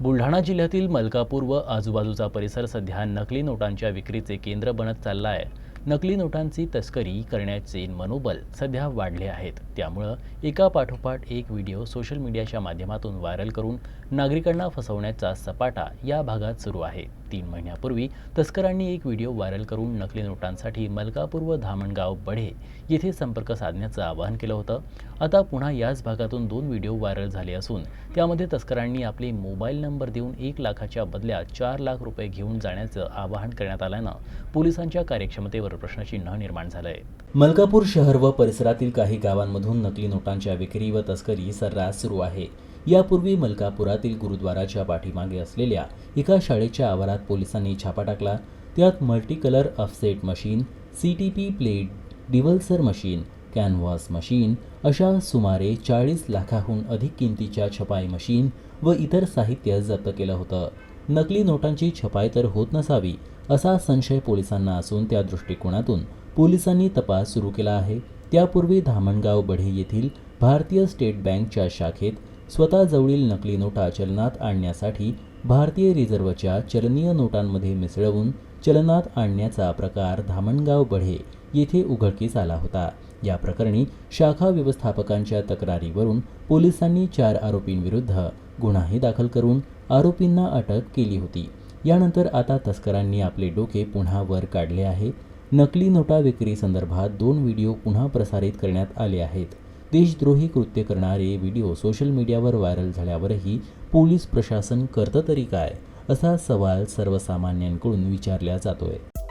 बुलढाणा जिल्ह्यातील मलकापूर व आजूबाजूचा परिसर सध्या नकली नोटांच्या विक्रीचे केंद्र बनत चालला आहे. नकली नोटांची तस्करी करण्याचे मनोबल सध्या वाढले आहेत. त्यामुळं एका पाठोपाठ एक व्हिडिओ सोशल मीडियाच्या माध्यमातून व्हायरल करून नागरिकांना फसवण्याचा सपाटा या भागात सुरू आहे. तीन महिन्यापूर्वी तस्करांनी एक व्हिडिओ व्हायरल करून नकली नोटांसाठी मलकापूर व धामणगाव बढे येथे संपर्क साधण्याचं आवाहन केलं होतं. आता पुन्हा याच भागातून दोन व्हिडिओ व्हायरल झाले असून त्यामध्ये तस्करांनी आपले मोबाईल नंबर देऊन एक लाखाच्या बदल्यात चार लाख रुपये घेऊन जाण्याचं आवाहन करण्यात आल्यानं पोलिसांच्या कार्यक्षमतेवर प्रश्नचिन्ह निर्माण झालंय. मलकापूर शहर व परिसरातील काही गावांमधून नकली नोटांच्या विक्री व तस्करी सर्रास सुरू आहे. यापूर्वी मलकापुरातील गुरुद्वाराच्या पाठीमागे असलेल्या एका शाळेच्या आवारात पोलिसांनी छापा टाकला. त्यात multi colour machine C T P plate developer machine canvas machine अशा सुमारे चाळीस लाखाहून अधिक किमतीच्या छपाई मशीन व इतर साहित्य जप्त केलं होतं. नकली नोटांची छपाई तर होत नसावी असा संशय पोलिसांना असून त्या दृष्टिकोनातून पोलिसांनी तपास सुरू केला आहे. त्यापूर्वी धामणगाव बढे येथील भारतीय स्टेट बँकच्या शाखेत स्वतःजवळील नकली नोटा चलनात आणण्यासाठी भारतीय रिझर्व्हच्या चलनीय नोटांमध्ये मिसळवून चलनात आणण्याचा प्रकार धामणगाव बढे येथे उघडकीस आला होता. या प्रकरणी शाखा व्यवस्थापकांच्या तक्रारीवरून पोलिसांनी चार आरोपींविरुद्ध गुन्हाही दाखल करून आरोपींना अटक केली होती. यानंतर आता तस्करांनी आपले डोके पुन्हा वर काढले आहे. नकली नोटा विक्री संदर्भात दोन व्हिडिओ पुन्हा प्रसारित करण्यात आले आहेत. देशद्रोही कृत्य करणारे व्हिडिओ सोशल मीडियावर व्हायरल झाल्यावरही पोलीस प्रशासन करतं तरी काय असा सवाल सर्वसामान्यांकडून विचारला जातोय.